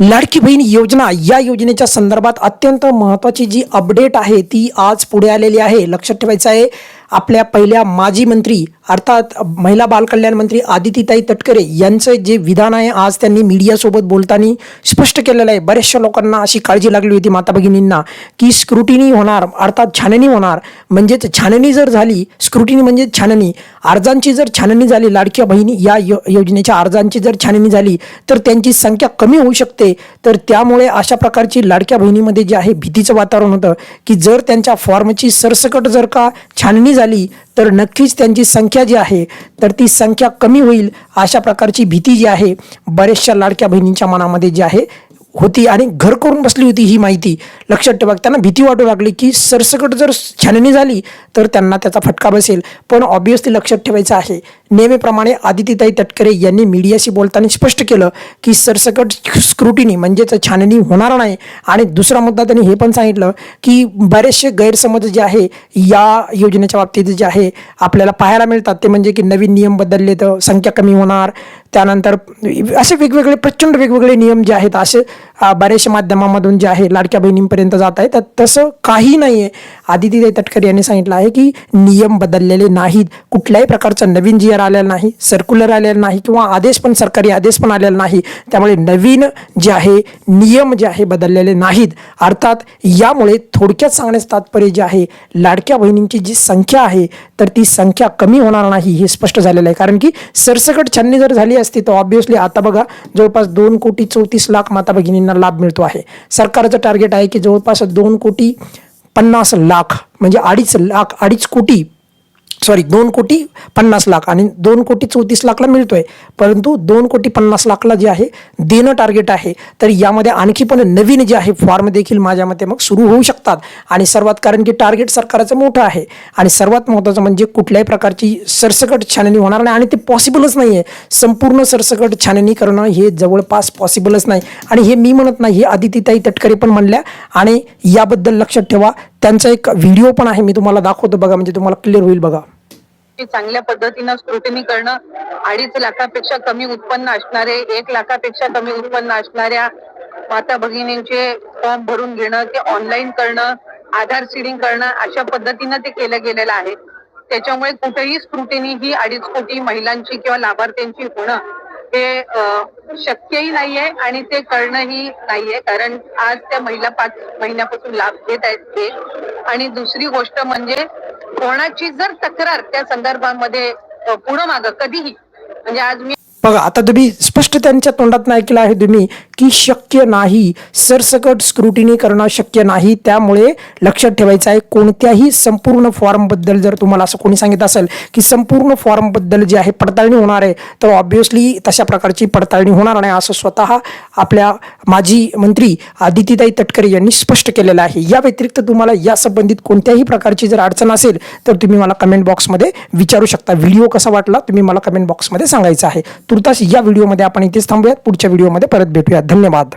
लाडकी बहीण योजना या योजनेच्या संदर्भात अत्यंत महत्त्वाची जी अपडेट आहे ती आज पुढे आलेली आहे. लक्षात ठेवायचं आहे आपल्या पहिल्या माजी मंत्री अर्थात महिला बालकल्याण मंत्री आदितीताई तटकरे यांचं जे विधान आहे आज त्यांनी मीडियासोबत बोलताना स्पष्ट केलेलं आहे. बऱ्याचशा लोकांना अशी काळजी लागली होती माता भगिनींना की स्क्रुटिनी होणार अर्थात छाननी होणार. म्हणजेच छाननी जर झाली स्क्रुटिनी म्हणजे छाननी. अर्जांची जर छाननी झाली लाडक्या बहिणी या यो योजनेच्या अर्जांची जर छाननी झाली तर त्यांची संख्या कमी होऊ शकते. तर त्यामुळे अशा प्रकारची लाडक्या बहिणीमध्ये जे आहे भीतीचं वातावरण होतं की जर त्यांच्या फॉर्मची सरसकट जर का छाननी झाली तर नक्कीच त्यांची संख्या जी आहे तर ती संख्या कमी होईल अशा प्रकारची भीती जी आहे बऱ्याचशा लाडक्या बहिणींच्या मनामध्ये जी आहे होती आणि घर करून बसली होती ही माहिती. लक्षात ठेवा त्यांना भीती वाटू लागली की सरसकट जर छाननी झाली तर त्यांना त्याचा फटका बसेल. पण ऑब्विसली लक्षात ठेवायचं आहे. नेहमीप्रमाणे आदितीताई तटकरे यांनी मीडियाशी बोलताना स्पष्ट केलं की सरसकट स्क्रुटिनी म्हणजेच छाननी होणार नाही. आणि दुसरा मुद्दा त्यांनी हे पण सांगितलं की बरेचसे गैरसमज जे आहे या योजनेच्या बाबतीत जे आहे आपल्याला पाहायला मिळतात. ते म्हणजे की नवीन नियम बदलले तर संख्या कमी होणार. त्यानंतर असे वेगवेगळे प्रचंड वेगवेगळे नियम जे आहेत असे बऱ्याचशा माध्यमामधून जे आहे लाडक्या बहिणींपर्यंत जात आहे. तर तसं काही नाही आहे आदिती तटकरे यांनी सांगितलं आहे की नियम बदललेले नाहीत. कुठल्याही प्रकारचं नवीन जी आर आलेलं नाही सर्क्युलर आलेलं नाही किंवा आदेश पण सरकारी आदेश पण आलेला नाही. त्यामुळे नवीन जे आहे नियम जे आहे बदललेले नाहीत. अर्थात यामुळे थोडक्यात सांगण्याचं तात्पर्य जे आहे लाडक्या बहिणींची जी संख्या आहे तर ती संख्या कमी होणार नाही हे स्पष्ट झालेलं आहे. कारण की सरसकट छाननी जर झाली असती तर ऑब्व्हियसली आता बघा जवळपास दोन कोटी चौतीस लाख माता भगिनींना लाभ मिळतो आहे. सरकारचं टार्गेट आहे की जवळपास दोन कोटी पन्नास लाख म्हणजे अडीच लाख अडीच कोटी सॉरी दोन कोटी पन्नास लाख आणि दोन कोटी चौतीस लाखला मिळतोय. परंतु दोन कोटी पन्नास लाखला जे आहे देणं टार्गेट आहे. तर यामध्ये आणखी पण नवीन जे आहे फॉर्म देखील माझ्या मते मग सुरू होऊ शकतात. आणि सर्वात कारण की टार्गेट सरकारचं मोठं आहे. आणि सर्वात महत्त्वाचं म्हणजे कुठल्याही प्रकारची सरसकट छाननी होणार नाही आणि ते पॉसिबलच नाही आहे संपूर्ण सरसकट छाननी करणं हे जवळपास पॉसिबलच नाही. आणि हे मी म्हणत नाही हे आदित्यताई तटकरे पण म्हणल्या. आणि याबद्दल लक्षात ठेवा त्यांचा एक व्हिडिओ पण आहे मी तुम्हाला दाखवतो बघा म्हणजे तुम्हाला क्लिअर होईल बघा. चांगल्या पद्धतीनं स्क्रुटिनी करणं अडीच लाखापेक्षा कमी उत्पन्न असणारे एक लाखापेक्षा कमी उत्पन्न असणाऱ्या माता भगिनींचे फॉर्म भरून घेणं ते ऑनलाईन करणं आधार सीडिंग करणं अशा पद्धतीनं ते केलं गेलेलं आहे. त्याच्यामुळे कुठेही स्क्रुटिनी ही अडीच कोटी महिलांची किंवा लाभार्थ्यांची होणं हे शक्यही नाहीये आणि ते करणंही नाहीये. कारण आज त्या महिला पाच महिन्यापासून लाभ घेत आहेत ते. आणि दुसरी गोष्ट म्हणजे कोणाची जर तक्रार त्या संदर्भामध्ये पुढं मागं कधीही म्हणजे आज मी बघा आता तुम्ही स्पष्ट त्यांच्या तोंडात ऐकलं आहे तुम्ही की शक्य नाही सरसकट स्क्रुटिनी करणं शक्य नाही त्यामुळे लक्षात ठेवायचं आहे कोणत्याही संपूर्ण फॉर्मबद्दल जर तुम्हाला असं कोणी सांगितलं असेल की संपूर्ण फॉर्मबद्दल जे आहे पडताळणी होणार आहे तर ऑब्व्हियसली तशा प्रकारची पडताळणी होणार नाही असं स्वतः आपल्या माजी मंत्री आदितीताई तटकरे यांनी स्पष्ट केलेलं आहे. या व्यतिरिक्त तुम्हाला या संबंधित कोणत्याही प्रकारची जर अडचण असेल तर तुम्ही मला कमेंट बॉक्समध्ये विचारू शकता. व्हिडिओ कसा वाटला तुम्ही मला कमेंट बॉक्समध्ये सांगायचं आहे. तुर्तास या व्हिडिओमध्ये आपण इथेच थांबूयात. पुढच्या व्हिडिओमध्ये परत भेटूयात. धन्यवाद.